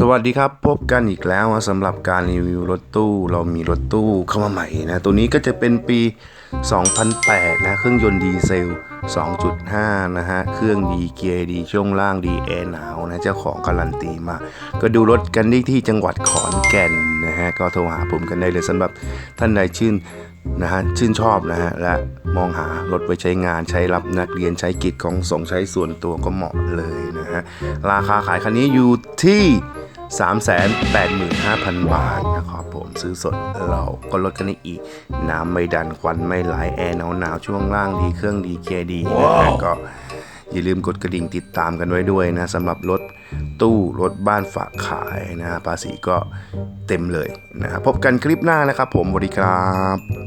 สวัสดีครับพบกันอีกแล้วสำหรับการรีวิวรถตู้ เรามีรถตู้เข้ามาใหม่นะ ตัวนี้ก็จะเป็นปี 2008 นะ เครื่องยนต์ดีเซล 2.5 นะฮะ เครื่องดีเกียร์ดีช่วงล่างดีแอร์หนาวนะ เจ้าของการันตีมา ก็ดูรถกันได้ที่จังหวัดขอนแก่นนะฮะ ก็โทรหาผมกันได้เลยสำหรับท่านใดชื่นนะฮะชื่นชอบนะฮะและมองหารถไว้ใช้งานใช้รับนักเรียนใช้กิจของส่งใช้ส่วนตัวก็เหมาะเลยนะฮะราคาขายคันนี้อยู่ที่ 385,000 บาทนะครับผมซื้อสดเราก็ลดกันได้อีก น้ำไม่ดันควันไม่ไหลแอร์หนาวหนาวๆช่วงล่างดีเครื่องดีเกียร์ดีนะฮะก็อย่าลืมกดกระดิ่งติดตามกันไว้ด้วยนะสำหรับรถตู้รถบ้านฝากขายนะภาษีก็เต็มเลยนะพบกันคลิปหน้านะครับผมสวัสดีครับ